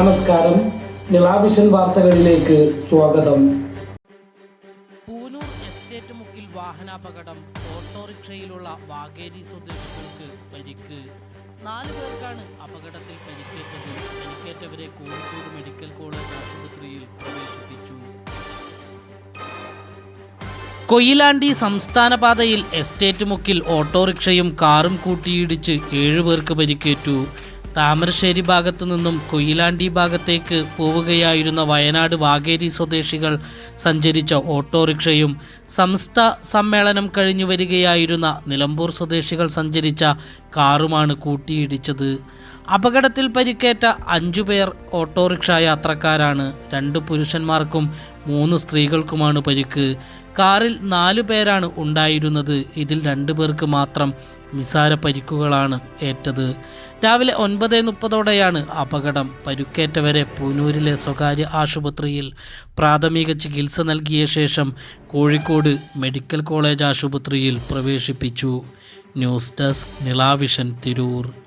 നമസ്കാരം. നിളാവിഷൻ വാർത്തകളിലേക്ക് സ്വാഗതം. പൂനൂർ എസ്റ്റേറ്റ് മുക്കിൽ വാഹനാപകടം ഓട്ടോറിക്ഷയിലുള്ള വാഗേരി സ്വദേശികൾക്ക് പരിക്ക്. നാല് പേർക്കാണ് അപകടത്തിൽ പരിക്കേറ്റത്. പരിക്കേറ്റവരെ കോഴിക്കോട് മെഡിക്കൽ കോളേജ് ആശുപത്രിയിൽ പ്രവേശിപ്പിച്ചു. കൊയിലാണ്ടി സംസ്ഥാന പാതയിൽ എസ്റ്റേറ്റ് മുക്കിൽ ഓട്ടോറിക്ഷയും കാറും കൂട്ടിയിടിച്ച് ഏഴുപേർക്ക് പരിക്കേറ്റു. താമരശ്ശേരി ഭാഗത്തു നിന്നും കൊയിലാണ്ടി ഭാഗത്തേക്ക് പോവുകയായിരുന്ന വയനാട് വാഗേരി സ്വദേശികൾ സഞ്ചരിച്ച ഓട്ടോറിക്ഷയും സംസ്ഥ സമ്മേളനം കഴിഞ്ഞു വരികയായിരുന്ന നിലമ്പൂർ സ്വദേശികൾ സഞ്ചരിച്ച കാറുമാണ് കൂട്ടിയിടിച്ചത്. അപകടത്തിൽ പരിക്കേറ്റ അഞ്ചു പേർ ഓട്ടോറിക്ഷ യാത്രക്കാരാണ്. രണ്ട് പുരുഷന്മാർക്കും മൂന്ന് സ്ത്രീകൾക്കുമാണ് പരിക്ക്. കാറിൽ നാലു പേരാണ് ഉണ്ടായിരുന്നത്. ഇതിൽ രണ്ടു പേർക്ക് മാത്രം നിസാര പരിക്കുകളാണ് ഏറ്റത്. രാവിലെ ഒൻപത് മുപ്പതോടെയാണ് അപകടം. പരുക്കേറ്റവരെ പൂനൂരിലെ സ്വകാര്യ ആശുപത്രിയിൽ പ്രാഥമിക ചികിത്സ നൽകിയ ശേഷം കോഴിക്കോട് മെഡിക്കൽ കോളേജ് ആശുപത്രിയിൽ പ്രവേശിപ്പിച്ചു. News desk Nila vision Tirur.